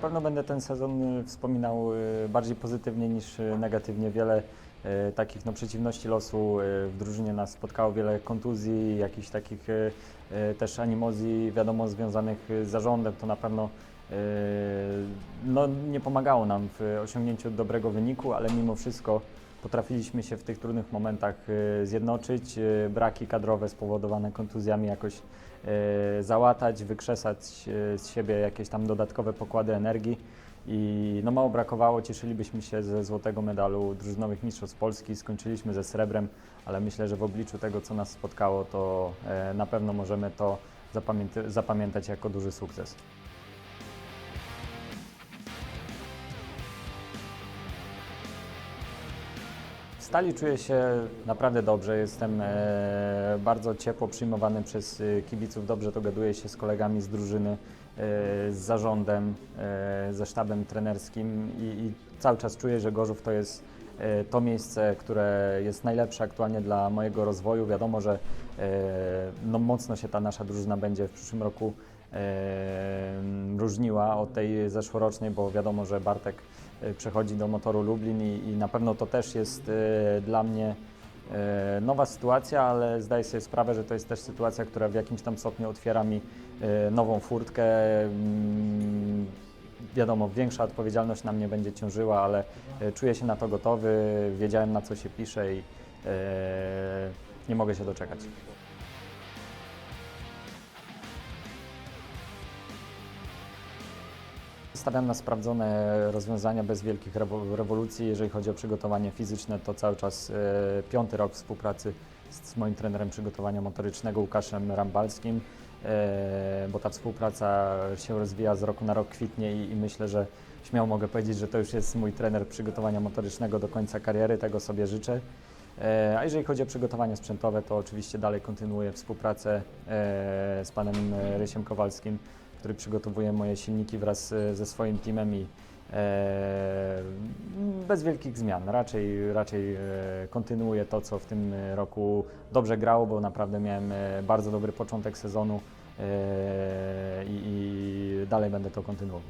pewno będę ten sezon y, wspominał y, bardziej pozytywnie niż y, negatywnie. Wiele takich no, przeciwności losu w drużynie nas spotkało, wiele kontuzji, jakichś takich też animozji, wiadomo, związanych z zarządem. To na pewno no, nie pomagało nam w osiągnięciu dobrego wyniku, ale mimo wszystko potrafiliśmy się w tych trudnych momentach y, zjednoczyć, y, braki kadrowe spowodowane kontuzjami jakoś y, załatać, wykrzesać z siebie jakieś tam dodatkowe pokłady energii. I no mało brakowało, cieszylibyśmy się ze złotego medalu drużynowych mistrzostw Polski, skończyliśmy ze srebrem, ale myślę, że w obliczu tego, co nas spotkało, to e, na pewno możemy to zapamięta- zapamiętać jako duży sukces. Stali czuję się naprawdę dobrze. Jestem e, bardzo ciepło przyjmowany przez e, kibiców. Dobrze dogaduję się z kolegami z drużyny, e, z zarządem, ze sztabem trenerskim i, i cały czas czuję, że Gorzów to jest to miejsce, które jest najlepsze aktualnie dla mojego rozwoju. Wiadomo, że e, no, mocno się ta nasza drużyna będzie w przyszłym roku e, różniła od tej zeszłorocznej, bo wiadomo, że Bartek e, przechodzi do motoru Lublin i, i na pewno to też jest e, dla mnie e, nowa sytuacja, ale zdaję sobie sprawę, że to jest też sytuacja, która w jakimś tam stopniu otwiera mi e, nową furtkę. Wiadomo, większa odpowiedzialność na mnie będzie ciążyła, ale e, czuję się na to gotowy, wiedziałem na co się pisze i e, nie mogę się doczekać. Stawiam na sprawdzone rozwiązania bez wielkich rewo- rewolucji. Jeżeli chodzi o przygotowanie fizyczne, to cały czas e, piąty rok współpracy z, moim trenerem przygotowania motorycznego Łukaszem Rambalskim, bo ta współpraca się rozwija z roku na rok kwitnie i, myślę, że śmiało mogę powiedzieć, że to już jest mój trener przygotowania motorycznego do końca kariery, tego sobie życzę. E, A jeżeli chodzi o przygotowanie sprzętowe, to oczywiście dalej kontynuuję współpracę e, z panem e, Rysiem Kowalskim, który przygotowuje moje silniki wraz e, ze swoim teamem i e, bez wielkich zmian. Raczej, raczej e, kontynuuję to, co w tym e, roku dobrze grało, bo naprawdę miałem e, bardzo dobry początek sezonu e, i, i dalej będę to kontynuował.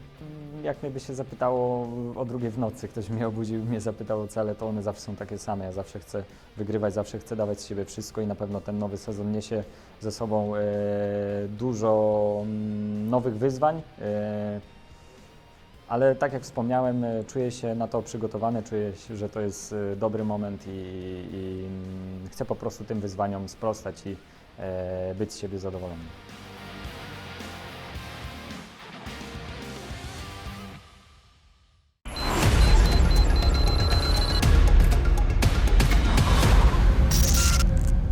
Jak mnie by się zapytało o drugiej w nocy, ktoś mnie obudził mnie zapytał o cele, to one zawsze są takie same. Ja zawsze chcę wygrywać, zawsze chcę dawać z siebie wszystko i na pewno ten nowy sezon niesie ze sobą e, dużo mm, nowych wyzwań. Ale tak jak wspomniałem, e, czuję się na to przygotowany, czuję, że to jest e, dobry moment i, i mm, chcę po prostu tym wyzwaniom sprostać i e, być z siebie zadowolony.